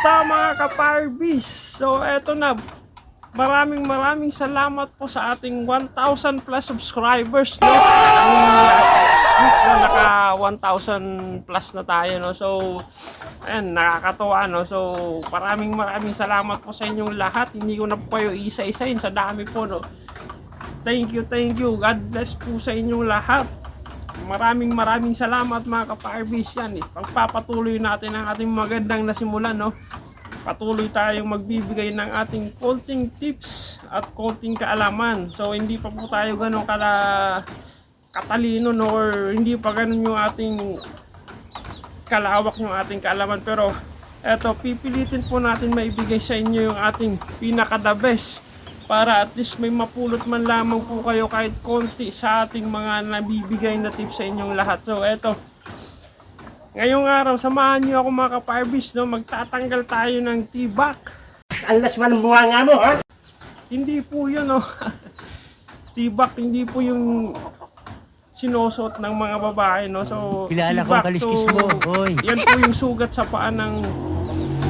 Kamusta mga ka-Firebis? So eto na, maraming maraming salamat po sa ating 1,000 plus subscribers. No? Last week na naka 1,000 plus na tayo. No? So, ayan, nakakatuwa. No? So, maraming maraming salamat po sa inyong lahat. Hindi ko na po kayo isa-isain sa dami po. No? Thank you, thank you. God bless po sa inyong lahat. Maraming maraming salamat mga ka-Firebase yan. Eh. Pagpapatuloy natin ang ating magandang nasimulan. No? Patuloy tayong magbibigay ng ating konting tips at konting kaalaman. So hindi pa po tayo ganun kala katalino no? or hindi pa ganun yung ating kalawak yung ating kaalaman. Pero eto, pipilitin po natin maibigay sa inyo yung ating pinaka the best para at least may mapulot man lamang po kayo kahit konti sa ating mga nabibigay na tips sa inyong lahat. So, eto. Ngayong araw, samahan niyo ako mga ka-Firebis, no? Magtatanggal tayo ng tibak. Alas man bunga nga mo, ha? Hindi po yun, no? tibak, hindi po yung sinusot ng mga babae, no? So, Kilala ko ang kaliskis mo, hoy. Yan po yung sugat sa paa ng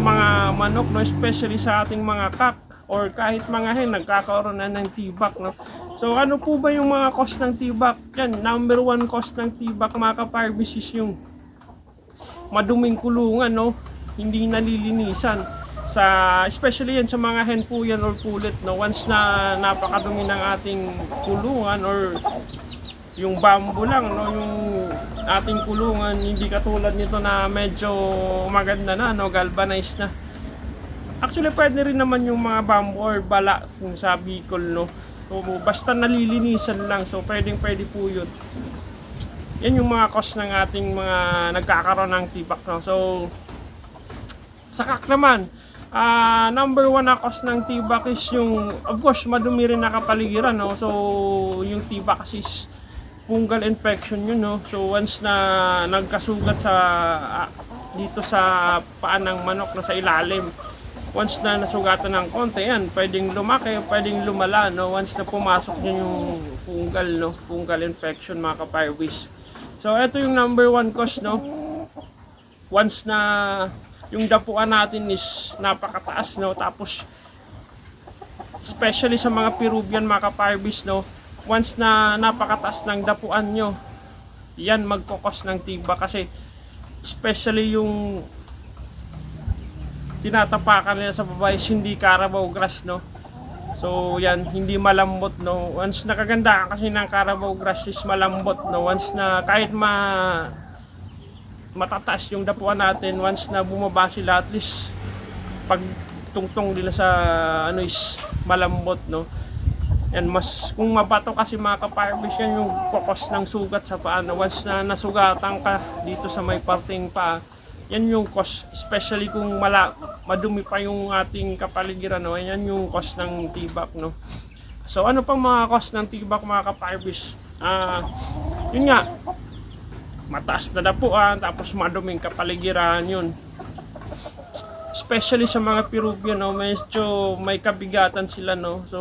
mga manok, no? Especially sa ating mga kak or kahit mga hen, nagkakaroon na ng tibak, no? So, ano po ba yung mga cause ng tibak? Yan, number one cause ng tibak, mga ka-Firebis, is yung maduming kulungan, no? Hindi nalilinisan. Sa, especially yan sa mga hen po yan or pulit, no? Once na napakadumi ng ating kulungan or yung bamboo lang, no? Yung ating kulungan, hindi katulad nito na medyo maganda na, no? Galvanized na. Actually, pwede rin naman yung mga bamboo or bala kung sa Bicol, no? So, basta nalilinisan lang, so pwedeng pwede po yun. Yan yung mga cause ng ating mga nagkakaroon ng tibak, no? So, sa kak naman, ah number one na cause ng tibak is yung, of course, madumi rin na kapaligiran, no? So, yung tibak is fungal infection yun, no? So, once na nagkasugat sa, ah, dito sa paan ng manok na sa ilalim, once na nasugatan ng konti, yan, pwedeng lumaki, pwedeng lumala, no? Once na pumasok yun yung fungal, no? Fungal infection, mga ka-fireways. So, ito yung number one cause, no? Once na yung dapuan natin is napakataas, no? Tapos, especially sa mga Peruvian, mga ka-fireways, no? Once na napakataas ng dapuan nyo, yan magkokos ng tiba kasi especially yung tinatapakan nila sa babae is hindi Carabao grass no? So yan hindi malambot no? Once nakaganda kasi ng Carabao grass is malambot no? Once na kahit ma matataas yung dapuan natin once na bumaba sila at least pag tungtong nila sa ano is malambot no? Yan mas kung mabato kasi mga kaparbis yan yung kokos ng sugat sa paa na once na nasugatan ka dito sa may parting paa yan yung cause especially kung mala, madumi pa yung ating kapaligiran no? Yan yung cause ng tibak no? So ano pang mga cause ng tibak mga kaparbis ah yun nga. Mataas na dapuan tapos maduming kapaligiran yun. Especially sa mga Peruvian no? Medyo may kabigatan sila no? So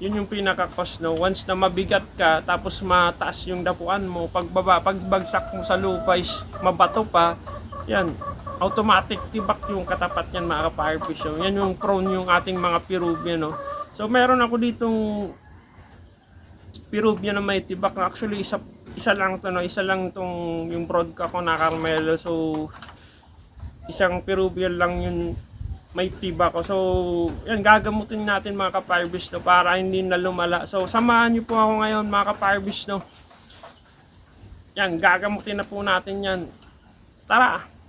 yun yung pinaka cause no? Once na mabigat ka tapos mataas yung dapuan mo pagbaba pagbagsak mo sa lupa is mabato pa yan automatic tibak yung katapat yan mga ka-firefish so, yan yung prone yung ating mga Peruvian no? So meron ako ditong Peruvian na may tibak. Actually isa isa lang to no? Isa lang tong yung broadcast ko na Carmelo so isang Peruvian lang yun may tiba ko. So, yan, gagamutin natin mga ka-firebis no, para hindi na lumala. So, samahan niyo po ako ngayon mga ka-firebis no. Yan, gagamutin na po natin yan. Tara!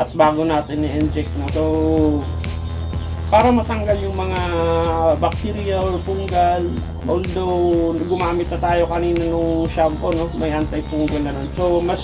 At bago natin i-inject na. So, para matanggal yung mga bacteria or fungal, although gumamit na tayo kanina nung shampoo, no, may anti-fungal na nun. So, mas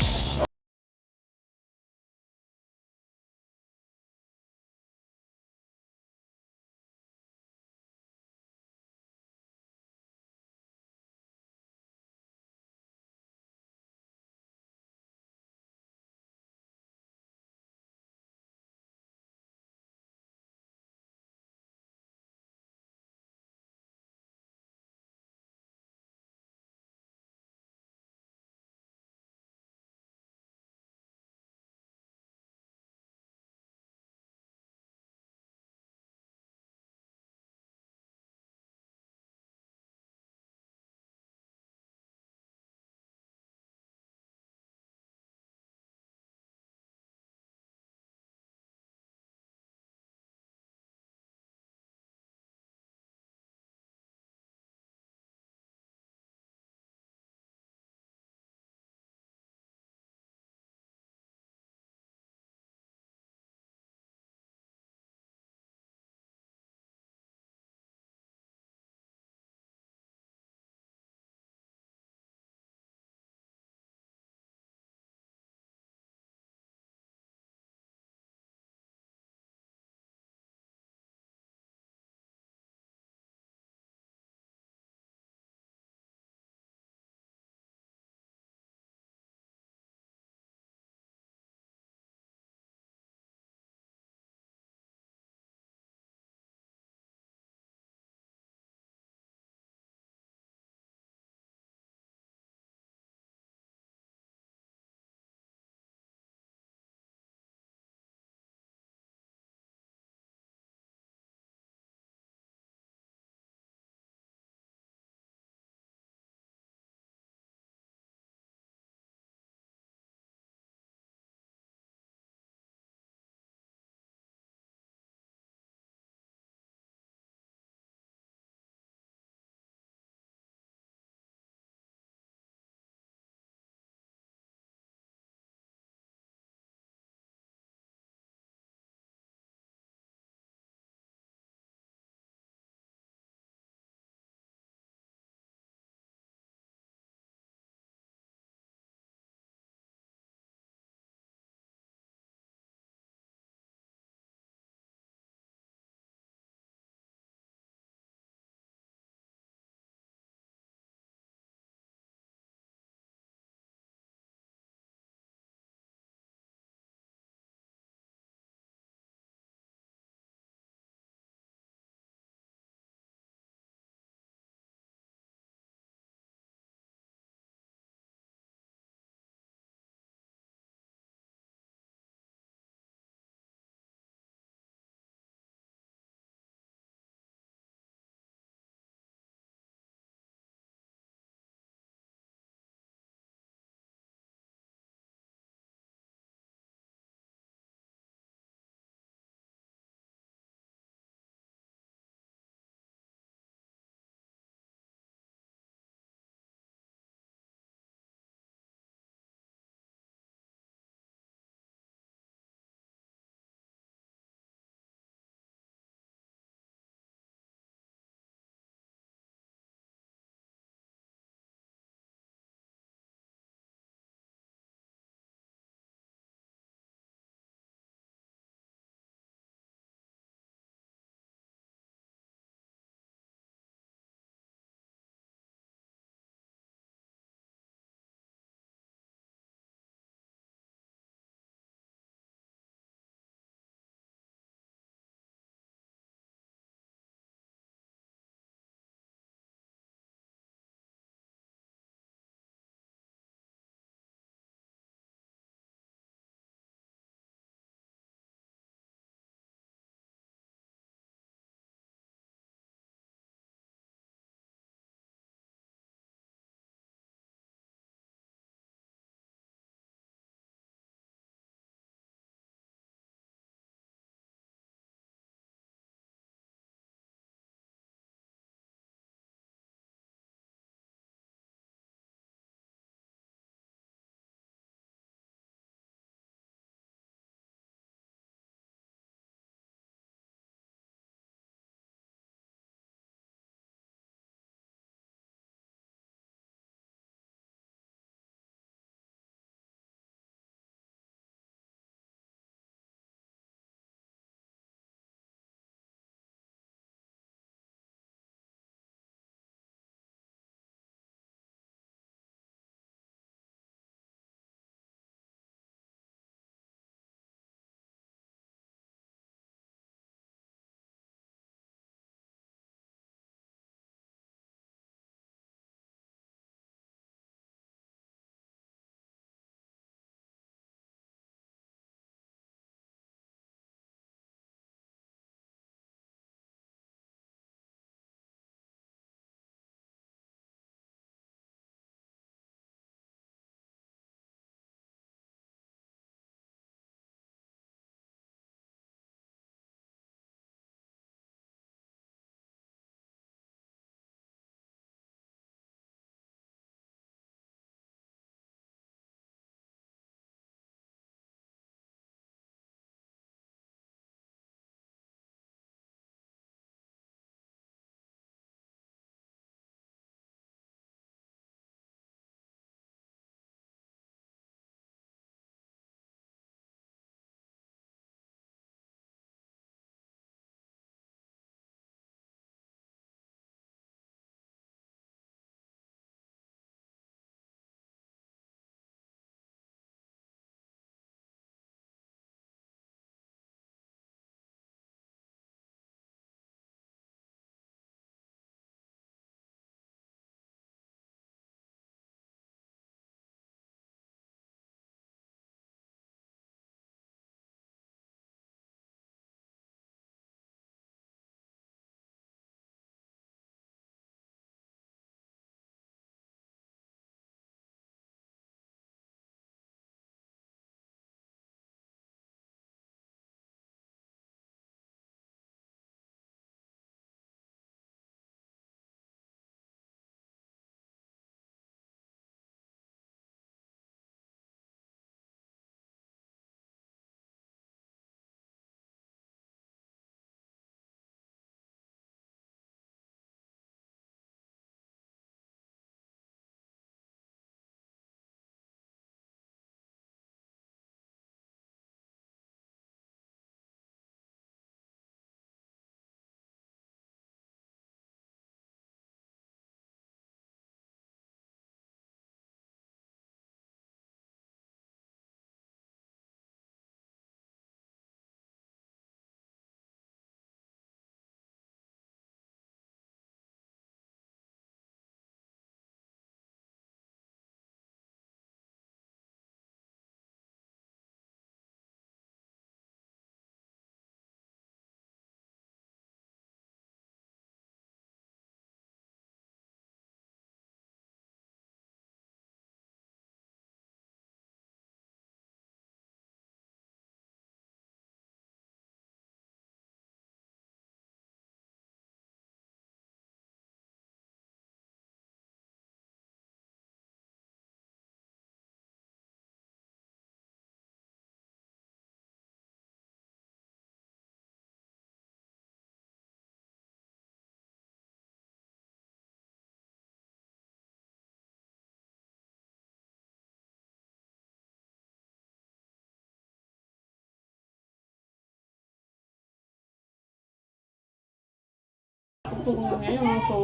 natutunan ngayon. So,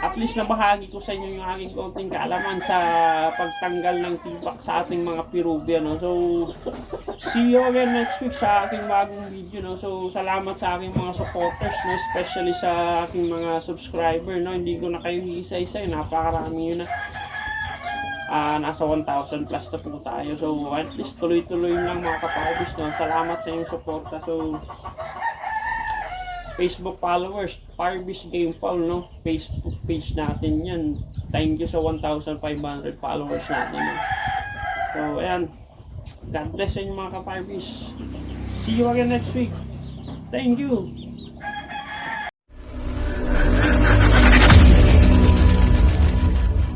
at least nabahagi ko sa inyo yung aking konting kaalaman sa pagtanggal ng tibak sa ating mga Peruvian. No? So, see you again next week sa aking bagong video. No? So, salamat sa aking mga supporters, no? especially sa aking mga subscriber. No? Hindi ko na kayo isa-isa, napakarami yun na. Ah, nasa 1,000 plus na po tayo. So, at least tuloy-tuloy lang mga kaparbis. No? Salamat sa inyong suporta. So, Facebook followers, Parbis Game Foul, no? Facebook page natin yan. Thank you sa 1,500 followers natin. No? So, ayan. God bless sa inyo mga kaparbis. See you again next week. Thank you.